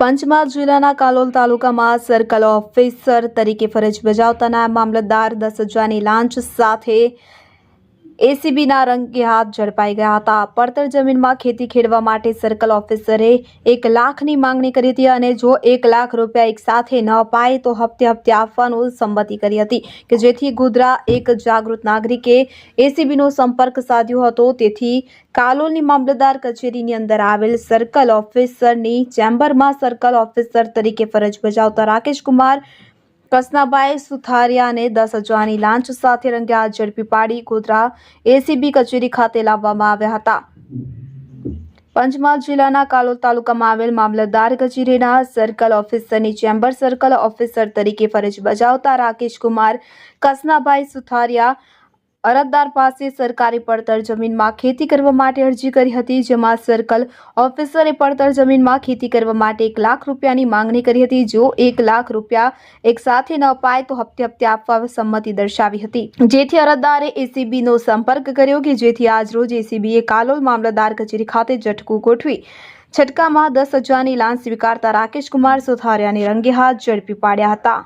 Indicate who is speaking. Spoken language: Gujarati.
Speaker 1: પંચમહાલ જિલ્લાના કાલોલ તાલુકામાં સર્કલ ઓફિસર તરીકે ફરજ બજાવતા નાયબ મામલતદાર દસ હજારની લાંચ સાથે એસીબીના રંગે હાથ ઝડપાઈ ગયા હતા. પડતર જમીનમાં ખેતી ખેડવા માટે સર્કલ ઓફિસરે એક લાખની માંગણી કરી હતી અને જો એક લાખ રૂપિયા એક સાથે ન અપાય તો હપ્તે હપ્તે આપવાનું સંમતિ કરી હતી કે જેથી ગોધરા એક જાગૃત નાગરિકે એસીબીનો સંપર્ક સાધ્યો હતો. તેથી કાલોલની મામલતદાર કચેરીની અંદર આવેલ સર્કલ ઓફિસરની ચેમ્બરમાં સર્કલ ઓફિસર તરીકે ફરજ બજાવતા રાકેશ કુમાર કસનાભાઈ સુથારિયાને દસ હજારની લાંચ સાથે રંગે હાથ ઝડપી પાડી ગોધરા એસીબી કચેરી ખાતે લાવવામાં આવ્યા હતા. પંચમહાલ જિલ્લાના કાલોલ તાલુકામાં આવેલ મામલતદાર કચેરીના સર્કલ ઓફિસરની ચેમ્બર સર્કલ ઓફિસર તરીકે ફરજ બજાવતા રાકેશ કુમાર કસનાભાઈ સુથારિયા અરજદાર પાસે સરકારી પડતર જમીનમાં ખેતી કરવા માટે અરજી કરી હતી, જેમાં સર્કલ ઓફિસરે પડતર જમીનમાં ખેતી કરવા માટે એક લાખ રૂપિયાની માંગણી કરી હતી. જો એક લાખ રૂપિયા એક સાથે ન અપાય તો હપ્તે હપ્તે આપવા સંમતિ દર્શાવી હતી. જેથી અરજદારે એસીબીનો સંપર્ક કર્યો કે જેથી આજરોજ એસીબીએ કાલોલ મામલતદાર કચેરી ખાતે ઝટકું ગોઠવી છટકામાં દસ હજારની લાંચ સ્વીકારતા રાકેશ કુમાર સુથારિયાને રંગે હાથ ઝડપી પાડ્યા હતા.